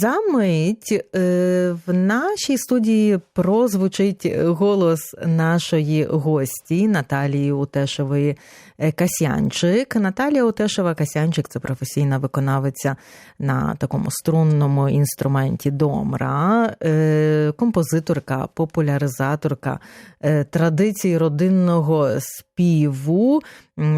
За мить е, в нашій студії прозвучить голос нашої гості Наталії Утешевої е, Касянчик. Наталія Утешева Касянчик це професійна виконавиця на такому струнному інструменті домра, е, композиторка, популяризаторка е, традицій родинного співу,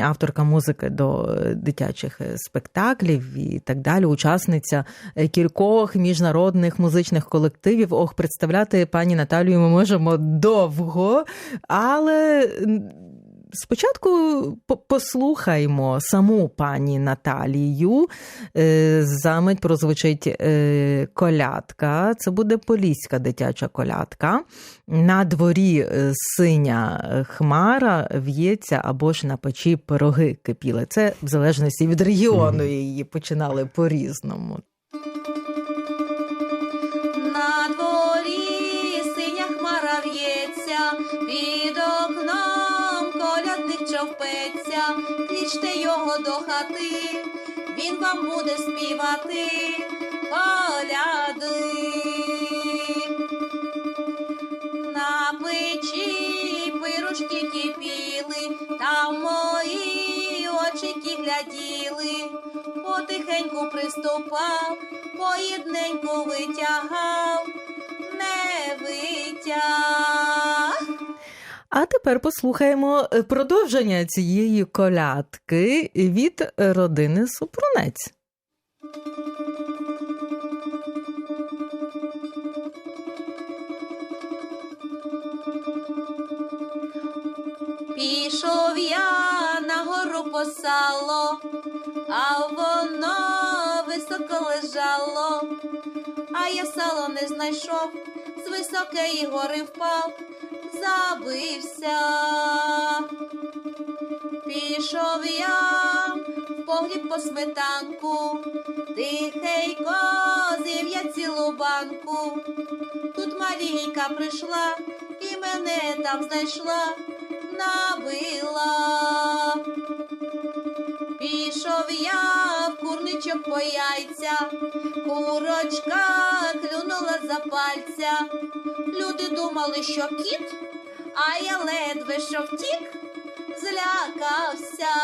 авторка музики до е, дитячих е, спектаклів і так далі, учасниця е, кількох міжнародних музичних колективів. Ох, представляти пані Наталію ми можемо довго, але. Спочатку послухаймо саму пані Наталію. Е, Замить прозвучить е, колядка. Це буде поліська дитяча колядка. На дворі е, синя хмара в'ється або ж на печі пироги кипіли. Це в залежності від регіону її починали по-різному. До хати, він вам буде співати коляди. На печі пирожки кипіли, там мої очики гляділи, потихеньку приступав, поєдненьку витягав, тепер послухаємо е, продовження цієї колядки від родини Супрунець. Пішов я на гору по сало, а воно високо лежало, я сало не знайшов, з високої гори впав, забився. Пішов я в погріб по сметанку, тихенько з'їв я цілу банку. Тут Марійка прийшла і мене там знайшла, набила. Пішов я в курничок по яйця, курочка клюнула за пальця. Люди думали, що кіт, а я ледве що втік, злякався.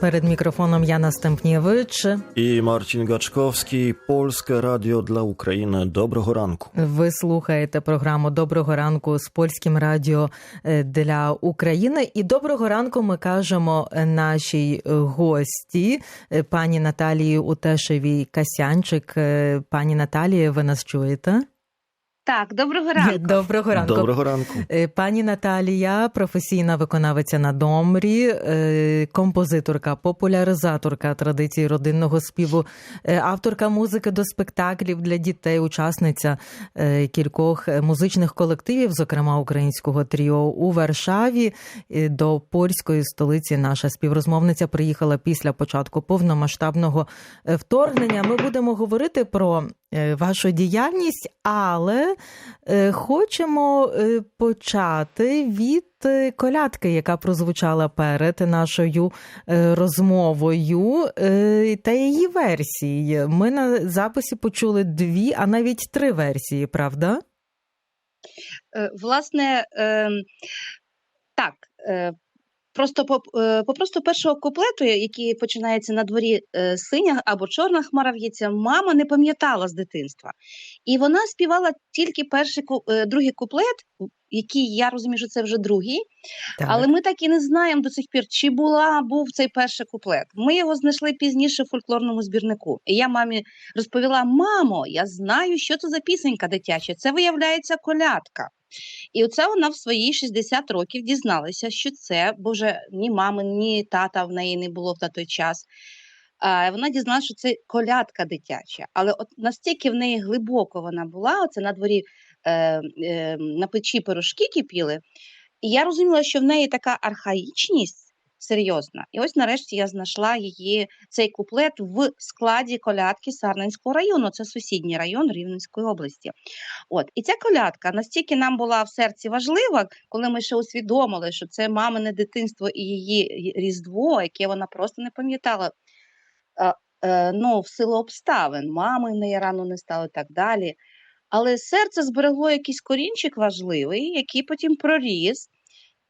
Перед мікрофоном Яна Стемпнєвич. І Марчин Гачковський, Польське радіо для України. Доброго ранку. Ви слухаєте програму Доброго ранку з польським радіо е, для України. І доброго ранку ми кажемо нашій гості, е, пані Наталії Утешевій Касянчик. Е, Пані Наталія, ви нас чуєте? Так, доброго ранку. Доброго ранку. Доброго ранку. Е, Пані Наталія, професійна виконавиця на домрі, е, композиторка, популяризаторка традицій родинного співу, е, авторка музики до спектаклів для дітей, учасниця кількох музичних колективів, зокрема українського тріо у Варшаві. До польської столиці наша співрозмовниця приїхала після початку повномасштабного вторгнення. Ми будемо говорити про вашу діяльність, але Е, Хочемо е, почати від е, колядки, яка прозвучала перед нашою е, розмовою, е, та її версії. Ми на записі почули дві, а навіть три версії, правда? Е, Власне, е, так. Просто по, е, по просто першого куплету, який починається на дворі е, синя або чорна хмара в'ється, мама не пам'ятала з дитинства. І вона співала тільки перший е, другий куплет, який я розумію, що це вже другий. Так. Але ми так і не знаємо до сих пір, чи була був цей перший куплет. Ми його знайшли пізніше в фольклорному збірнику. І я мамі розповіла: мамо, я знаю, що це за пісенька дитяча. Це виявляється колядка. І оце вона в свої 60 років дізналася, що це, бо вже ні мами, ні тата в неї не було на той час. Вона дізналася, що це колядка дитяча. Але от настільки в неї глибоко вона була, оце на дворі е, е, на печі пирожки кипіли. І я розуміла, що в неї така архаїчність, серйозна. І ось нарешті я знайшла її цей куплет в складі колядки Сарненського району. Це сусідній район Рівненської області. От і ця колядка настільки нам була в серці важлива, коли ми ще усвідомили, що це мамине дитинство і її різдво, яке вона просто не пам'ятала. е, Ну, в силу обставин, мами неї рано не стало і так далі. Але серце зберегло якийсь корінчик важливий, який потім проріс.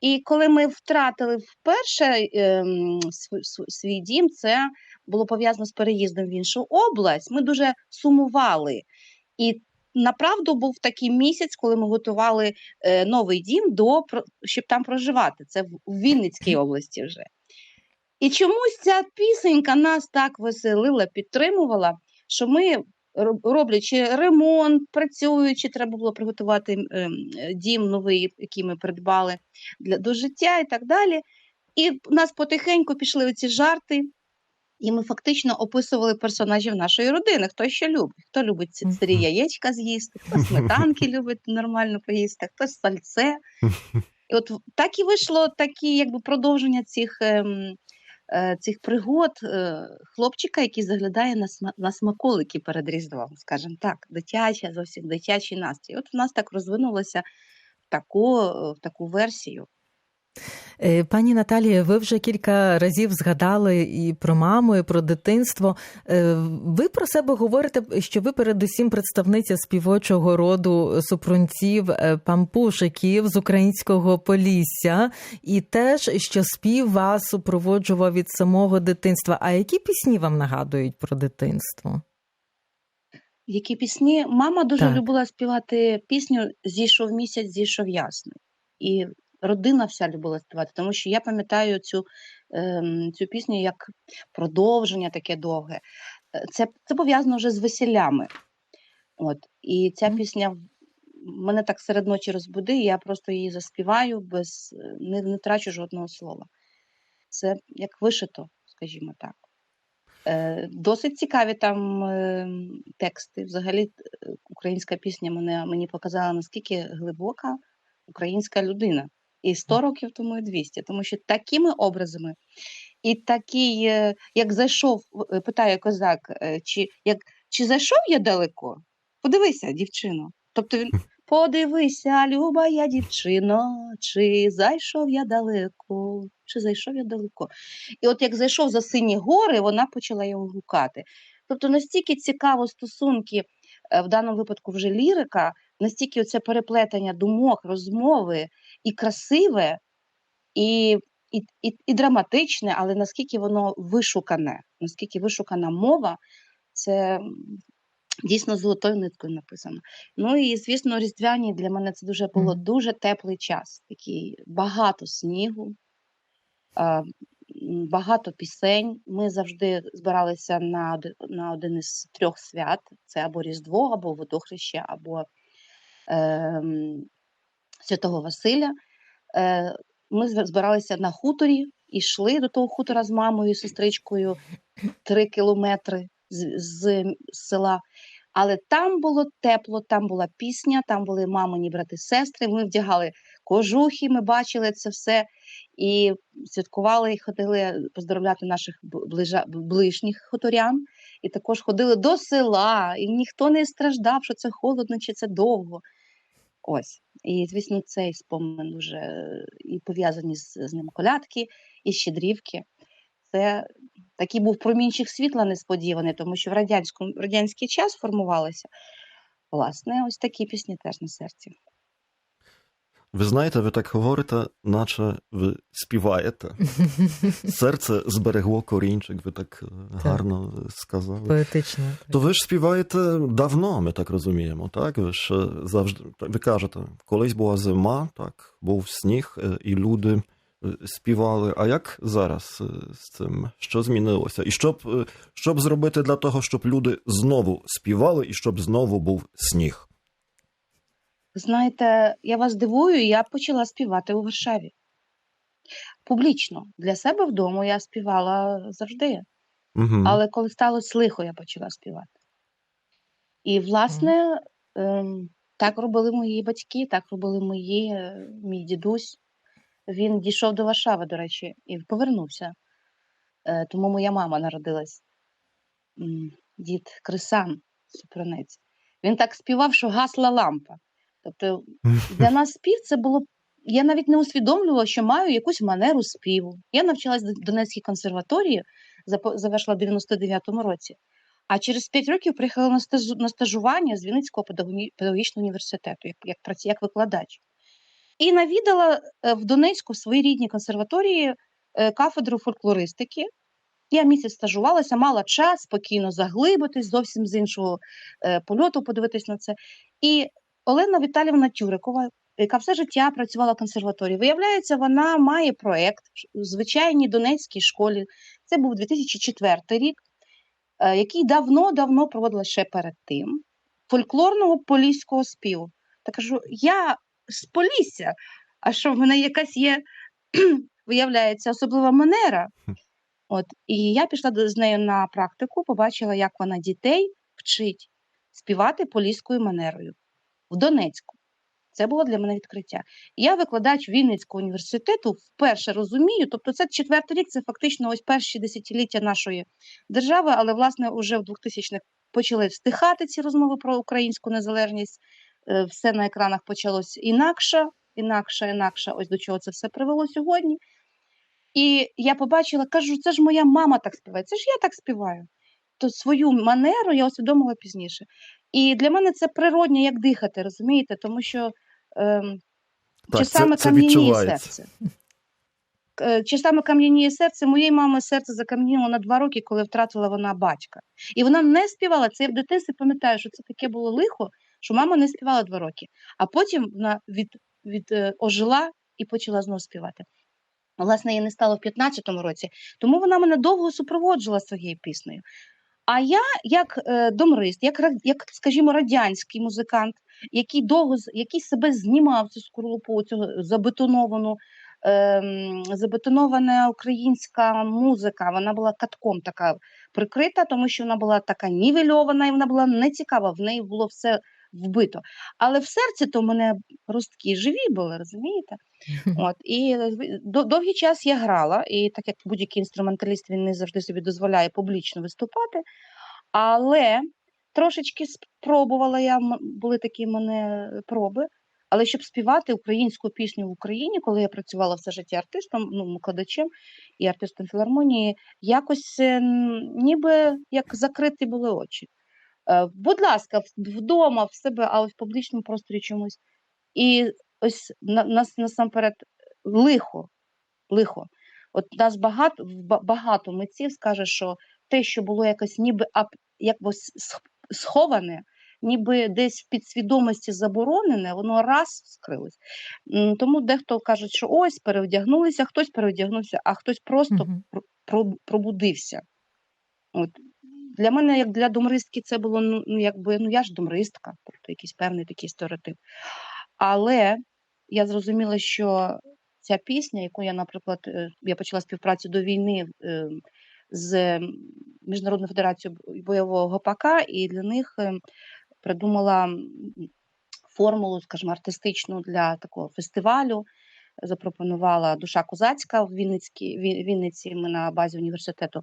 І коли ми втратили вперше ем, св- св- свій дім, це було пов'язано з переїздом в іншу область. Ми дуже сумували. І направду був такий місяць, коли ми готували е, новий дім до щоб там проживати. Це в Вінницькій області вже. І чомусь ця пісенька нас так веселила, підтримувала, що ми, роблячи ремонт, працюючи, треба було приготувати ем, е, дім новий, який ми придбали для до життя і так далі. І в нас потихеньку пішли ці жарти, і ми фактично описували персонажів нашої родини. Хто що любить? Хто любить ці сирі яєчка з'їсти, хто сметанки любить нормально поїсти, хтось сальце. І от так і вийшло такі, якби продовження цих, ем, цих пригод е, хлопчика, який заглядає на, на смаколики перед Різдвом, скажімо так, дитяча, зовсім дитячий настрій. От в нас так розвинулося в таку, е, в таку версію. Е, Пані Наталія, ви вже кілька разів згадали і про маму, і про дитинство. Е, Ви про себе говорите, що ви передусім представниця співочого роду супрунців е, пампушиків з українського Полісся, і теж що спів вас супроводжував від самого дитинства. А які пісні вам нагадують про дитинство? Які пісні? Мама дуже Так. любила співати пісню Зійшов місяць, зійшов ясний. І родина вся любила співати, тому що я пам'ятаю цю, ем, цю пісню як продовження таке довге. Е, Це, це пов'язано вже з весілями. От. І ця пісня мене так серед ночі розбуди, і я просто її заспіваю без не, не трачу жодного слова. Це як вишито, скажімо так. Е, Досить цікаві там е, тексти. Взагалі, українська пісня мене, мені показала, наскільки глибока українська людина. І 100 років тому, і 200. Тому що такими образами, і такий, е, як зайшов, е, питає козак, е, чи, як, чи зайшов я далеко? Подивися, дівчино. Тобто він подивися, люба я дівчино, чи зайшов я далеко, чи зайшов я далеко. І от як зайшов за сині гори, вона почала його гукати. Тобто настільки цікаво стосунки, в даному випадку вже лірика, настільки це переплетення думок, розмови і красиве, і, і, і, і драматичне, але наскільки воно вишукане, наскільки вишукана мова, це дійсно золотою ниткою написано. Ну і звісно, різдвяні для мене це дуже було дуже теплий час, такий багато снігу. а, Багато пісень. Ми завжди збиралися на, на один із трьох свят: це або Різдво, або Водохреще, або ем, Святого Василя. Е, Ми збиралися на хуторі і йшли до того хутора з мамою і сестричкою три кілометри з, з села. Але там було тепло, там була пісня, там були мамині брати сестри. Ми вдягали кожухи, ми бачили це все і святкували і ходили поздоровляти наших ближа, ближніх хуторян. І також ходили до села, і ніхто не страждав, що це холодно чи це довго. Ось. І, звісно, цей спомин дуже е, і пов'язані з, з ним колядки, і щедрівки. Це такий був промінчик світла несподіваний, тому що в радянському, радянський час формувалися. Власне, ось такі пісні теж на серці. Ви знаєте, ви так говорите, наче ви співаєте. Серце зберегло корінчик, ви так е, гарно сказали. Поетично. То ви ж співаєте давно, ми так розуміємо, так? Ви ж е, завжди ви кажете, колись була зима, так, був сніг, е, і люди співали. А як зараз з цим? Що змінилося? І що б, е, що б зробити для того, щоб люди знову співали і щоб знову був сніг? Знаєте, я вас дивую, я почала співати у Варшаві. Публічно. Для себе вдома я співала завжди. Угу. Але коли сталося лихо, я почала співати. І, власне, ем, так робили мої батьки, так робили мої, е, мій дідусь. він дійшов до Варшави, до речі, і повернувся. Е, Тому моя мама народилась. Дід Крисан Супронець. Він так співав, що гасла лампа. Тобто для нас спів це було. Я навіть не усвідомлювала, що маю якусь манеру співу. Я навчалась в Донецькій консерваторії, завершила в 99-му році. А через 5 років приїхала на, стажу, на стажування з Вінницького педагогічного університету, як, як, праці- як викладач. І навідала е, в Донецьку в своїй рідній консерваторії е, кафедру фольклористики. Я місяць стажувалася, мала час спокійно заглибитись, зовсім з іншого е, польоту подивитись на це. І Олена Віталівна Тюрикова, яка все життя працювала в консерваторії, виявляється, вона має проєкт в звичайній Донецькій школі. Це був 2004 рік, е, який давно-давно проводила ще перед тим фольклорного поліського співу. Та кажу, я з Полісся, а що в мене якась є, виявляється, особлива манера. От, і я пішла з нею на практику, побачила, як вона дітей вчить співати поліською манерою в Донецьку. Це було для мене відкриття. Я викладач Вінницького університету, вперше розумію, тобто це четвертий рік, це фактично ось перші десятиліття нашої держави, але власне вже в 2000-х почали стихати ці розмови про українську незалежність. Е, Все на екранах почалось інакше, інакше, інакше. Ось до чого це все привело сьогодні. І я побачила, кажу, це ж моя мама так співає, це ж я так співаю. То свою манеру я усвідомила пізніше. І для мене це природньо, як дихати, розумієте? Тому що ем, Так, часами це, це кам'яніє серце. Е, Часами кам'яніє серце. Моєї мами серце закам'яніло на два роки, коли втратила вона батька. І вона не співала. Це я в дитинстві пам'ятаю, що це таке було лихо, що мама не співала два роки. А потім вона від, від е, ожила і почала знову співати. Власне, її не стало в 15-му році, тому вона мене довго супроводжувала своєю піснею. А я, як е, домрист, як, як, скажімо, радянський музикант, який довго який себе знімав цю скорлупу, цю забетоновану, ем, забетонована українська музика, вона була катком така прикрита, тому що вона була така нівельована і вона була нецікава, в неї було все вбито. Але в серці то мене ростки живі були, розумієте? От, і довгий час я грала, і так як будь-який інструменталіст, він не завжди собі дозволяє публічно виступати. Але трошечки спробувала я, були такі мене проби. Але щоб співати українську пісню в Україні, коли я працювала все життя артистом, ну, викладачем і артистом філармонії, якось е, ніби як закриті були очі. Е, Будь ласка, вдома, в себе, а в публічному просторі чомусь. І ось на, нас насамперед лихо, лихо. От нас багато, багато митців скаже, що те, що було якось ніби ап, якось сховане, ніби десь в підсвідомості заборонене, воно раз скрилось. Тому дехто каже, що ось перевдягнулися, хтось перевдягнувся, а хтось просто про- про- пробудився. От. Для мене, як для домристки, це було ну, ну, якби ну я ж домристка, тобто якийсь певний такий стереотип. Але я зрозуміла, що ця пісня, яку я, наприклад, е, я почала співпрацю до війни е, з Міжнародною федерацією бойового гопака, і для них е, придумала формулу, скажімо, артистичну для такого фестивалю. Запропонувала душа козацька в Вінницькій Вінниці. Ми на базі університету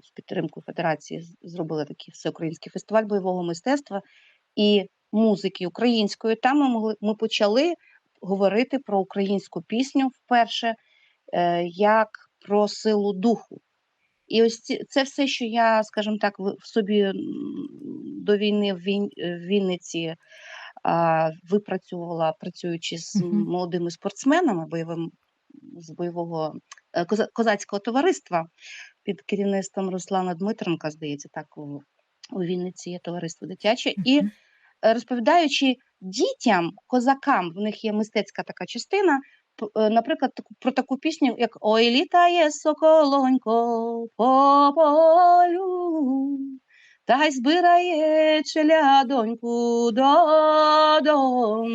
з підтримкою федерації зробили такий всеукраїнський фестиваль бойового мистецтва і музики української. Там ми могли ми почали говорити про українську пісню вперше е, як про силу духу. І ось це все, що я, скажімо так, в собі до війни в Вінниці випрацювала, працюючи з молодими спортсменами бойовим з бойового е, козацького товариства під керівництвом Руслана Дмитренка, здається, так у, у Вінниці є товариство дитяче. І е, розповідаючи дітям, козакам, в них є мистецька така частина. е, Наприклад, про таку пісню, як Ой, літає соколонько по полю, та й збирає челядоньку додому.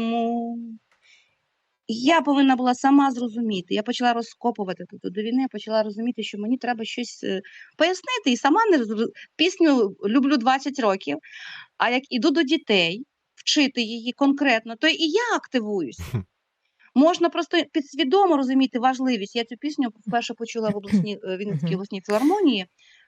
Я повинна була сама зрозуміти. Я почала розкопувати тобто до війни, я почала розуміти, що мені треба щось е, пояснити. І сама не зро- пісню люблю 20 років. А як іду до дітей вчити її конкретно, то і я активуюсь. Можна просто підсвідомо розуміти важливість. Я цю пісню вперше почула в обласній е, Вінницькій обласній філармонії.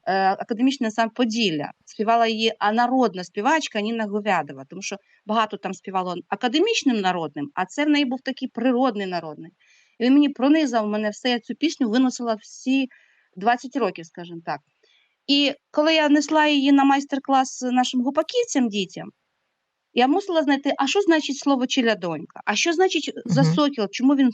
е, Академічний сам Поділля співала її народна співачка Ніна Говядова, тому що багато там співало академічним народним, а це в неї був такий природний народний. І він мені пронизав мене все. Я цю пісню виносила всі 20 років, скажімо так. І коли я несла її на майстер-клас нашим гупаківцям, дітям, я мусила знайти, а що значить слово челядонька, а що значить засокіл, чому він е,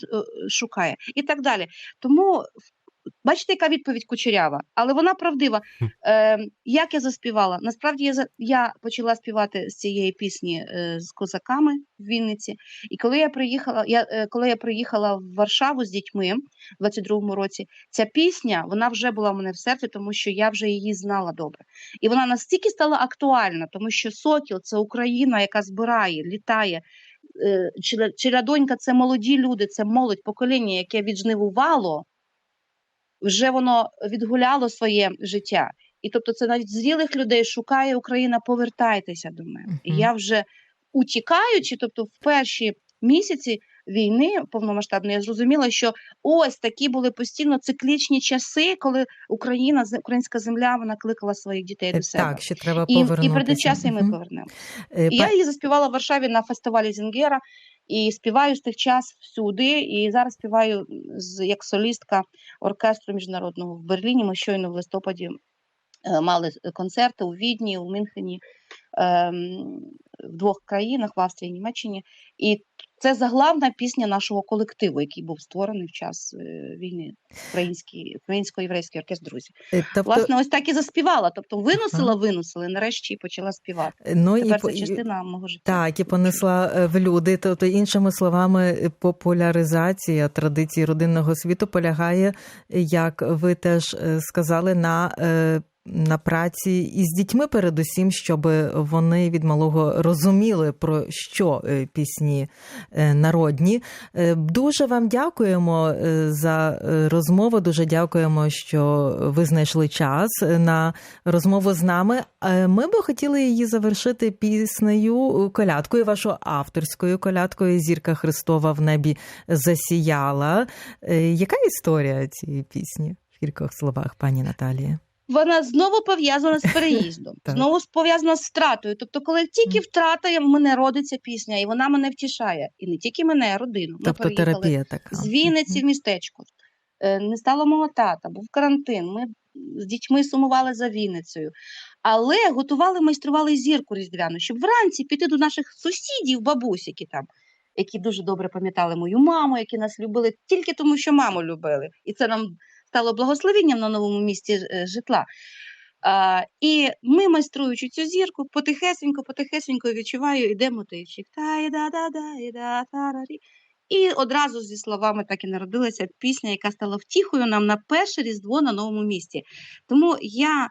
шукає, і так далі. Тому в- бачите, яка відповідь кучерява, але вона правдива. Е, як я заспівала? Насправді я, я почала співати з цієї пісні е, з козаками в Вінниці. І коли я приїхала, я, е, коли я приїхала в Варшаву з дітьми в 22-му році, ця пісня вона вже була в мене в серці, тому що я вже її знала добре. І вона настільки стала актуальна, тому що Сокіл це Україна, яка збирає, літає. Е, Челя- Челядонька це молоді люди, це молодь, покоління, яке віджнивувало, вже воно відгуляло своє життя. І тобто, це навіть зрілих людей шукає Україна, повертайтеся до мене. І я вже утікаючи, тобто в перші місяці війни повномасштабної, я зрозуміла, що ось такі були постійно циклічні часи, коли Україна, українська земля, вона кликала своїх дітей до себе. Е, Так, ще треба І, повернутися. і прийде час, і ми повернемо. Е, І я її заспівала в Варшаві на фестивалі Зінгера і співаю з тих час всюди. І зараз співаю з як солістка оркестру міжнародного в Берліні. Ми щойно в листопаді е, мали концерти у Відні, у Мюнхені, ем, в двох країнах в Австрії Німеччині. І це заглавна пісня нашого колективу, який був створений в час е, війни. Український українсько-єврейський оркестр друзі. е, Тобто, Власне, ось так і заспівала. Тобто виносила, виносила, і нарешті почала співати. ну, і, Тепер по- це і- частина мого життя. Так, і понесла е, в люди. Тобто, іншими словами, популяризація традицій родинного світу полягає, як ви теж сказали, на. На праці із дітьми, передусім, щоб вони від малого розуміли про що е, пісні е, народні. Е, Дуже вам дякуємо за розмову. Дуже дякуємо, що ви знайшли час на розмову з нами. Ми би хотіли її завершити піснею колядкою, вашою авторською колядкою Зірка Христова в небі засіяла. Яка історія цієї пісні в кількох словах, пані Наталія? Вона знову пов'язана з переїздом, знову пов'язана з втратою. Тобто, коли тільки втрата, мене родиться пісня, і вона мене втішає. І не тільки мене, а родину. Ми Тобто терапія така. з Вінниці в містечко. Е, Не стало мого тата, був карантин. Ми з дітьми сумували за Вінницею. Але готували, майстрували зірку різдвяну, щоб вранці піти до наших сусідів, бабусь, які там, які дуже добре пам'ятали мою маму, які нас любили тільки тому, що маму любили. І це нам стало благословенням на новому місці е, житла. А, і ми, майструючи цю зірку, потихесенько, потихесенько відчуваю, іде мотивчик. І і одразу зі словами так і народилася пісня, яка стала втіхою нам на перше різдво на новому місці. Тому я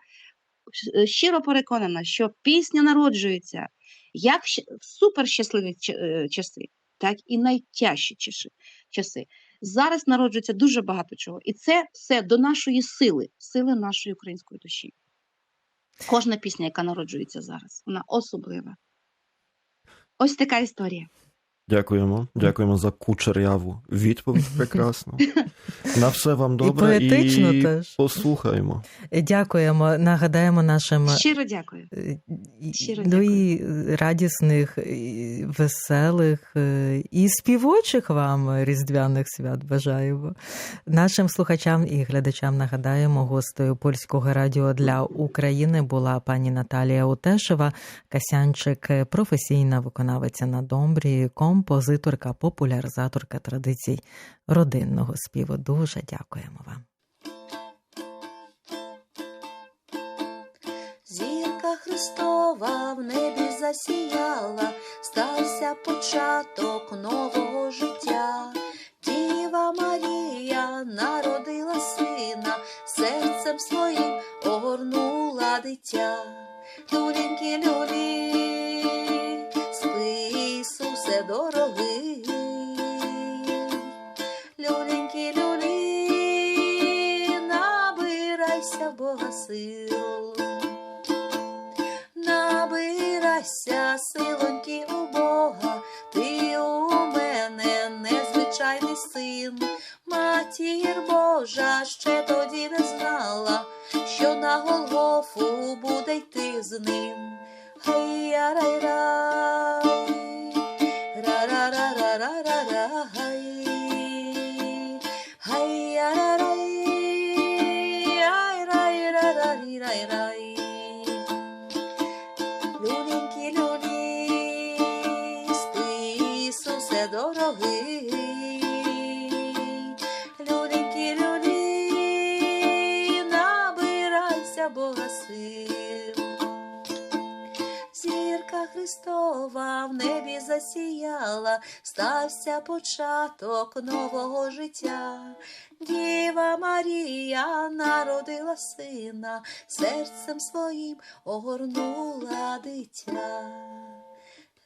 е, щиро переконана, що пісня народжується як в суперщасливі е, часи, так і найтяжчі часи. Зараз народжується дуже багато чого. І це все до нашої сили, сили нашої української душі. Кожна пісня, яка народжується зараз, вона особлива. Ось така історія. Дякуємо. Дякуємо за кучеряву відповідь. Прекрасно. На все вам добре. І поетично і теж. послухаємо. Дякуємо. Нагадаємо нашим Щиро дякую. Е, Щиро ну і радісних, і веселих е, і співочих вам різдвяних свят бажаємо. Нашим слухачам і глядачам нагадаємо, гостею польського радіо для України була пані Наталія Утешева, Касянчик, професійна виконавиця на домбрі, композиторка, популяризаторка традицій родинного співу. Дуже дякуємо вам. Зірка Христова в небі засіяла, стався початок нового життя. Діва Марія народила сина, серцем своїм огорнула дитя. Люленькі люлі, спи, Ісусе дорогий. Сил. Набирайся, силоньки у Бога, ти у мене незвичайний. син. Матір Божа ще тоді не знала, що на Голгофу буде йти з ним. Гей, засіяла, стався початок нового життя. Діва Марія народила сина, серцем своїм огорнула дитя.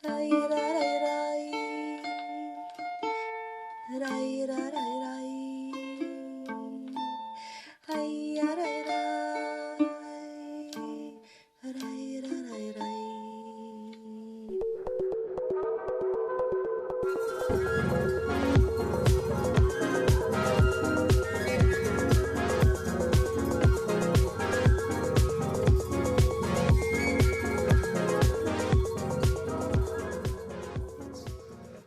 Рай-рай-рай-рай, рай-рай-рай-рай.